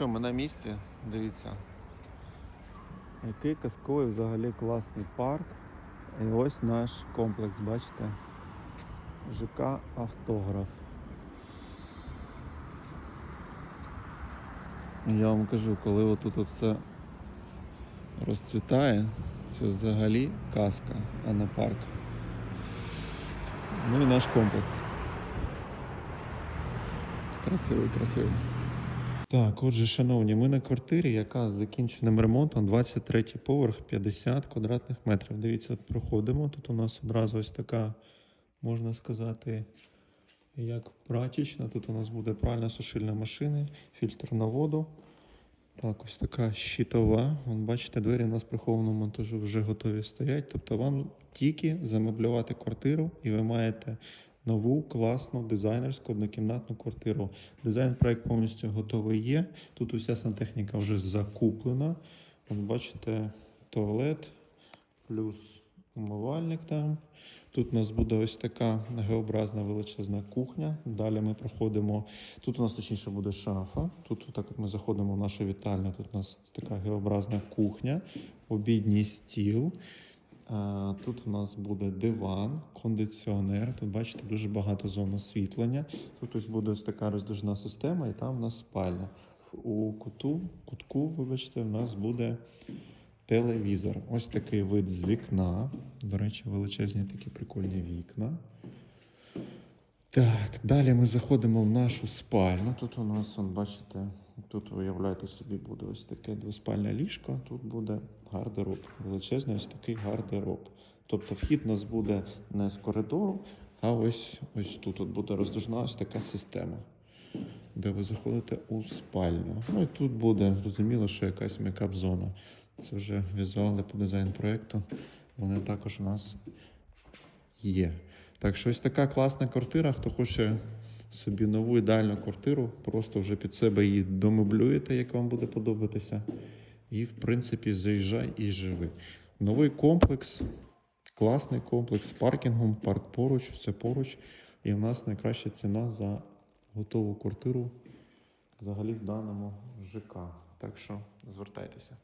що, ми на місці, дивіться. Який казковий взагалі класний парк. І ось наш комплекс, бачите? ЖК Автограф. Я вам кажу, коли отут от все розцвітає, це взагалі казка, а не парк. Ну і наш комплекс. Красивий, красивий. Так, отже, шановні, ми на квартирі, яка з закінченим ремонтом 23 поверх 50 квадратних метрів. Дивіться, проходимо. Тут у нас одразу ось така, можна сказати, як прачечна. Тут у нас буде пральна сушильна машина, фільтр на воду. Так, ось така щитова. Вон, бачите, двері у нас прихованого монтажу вже готові стоять. Тобто вам тільки замеблювати квартиру, і ви маєте нову класну дизайнерську однокімнатну квартиру. Дизайн проект повністю готовий є. Тут уся сантехніка вже закуплена. Вон, бачите, туалет плюс умивальник там. Тут у нас буде ось така геобразна величезна кухня. Далі ми проходимо. Тут у нас точніше буде шафа. Тут так от ми заходимо в нашу вітальню. Тут у нас така геобразна кухня, обідній стіл. А, Тут у нас буде диван, кондиціонер. Тут бачите дуже багато зон освітлення. Тут ось буде ось така роздвижна система, і там у нас спальня. У куту, кутку, вибачте, у нас буде телевізор. Ось такий вид з вікна. До речі, величезні такі прикольні вікна. Так, далі ми заходимо в нашу спальню. Тут у нас, он, бачите, тут уявляєте собі, буде ось таке двоспальне ліжко, тут буде гардероб. Величезний ось такий гардероб. Тобто вхід у нас буде не з коридору, а ось, ось тут от буде роздужна ось така система, де ви заходите у спальню. Ну і тут буде зрозуміло, що якась мейкап-зона. Це вже візуали по дизайн проєкту. Вони також у нас є. Так що ось така класна квартира. Хто хоче собі нову ідеальну квартиру, просто вже під себе її домеблюєте, як вам буде подобатися. І, в принципі, заїжджай і живи. Новий комплекс, класний комплекс з паркінгом, парк поруч, все поруч. І в нас найкраща ціна за готову квартиру взагалі в даному ЖК. Так що звертайтеся.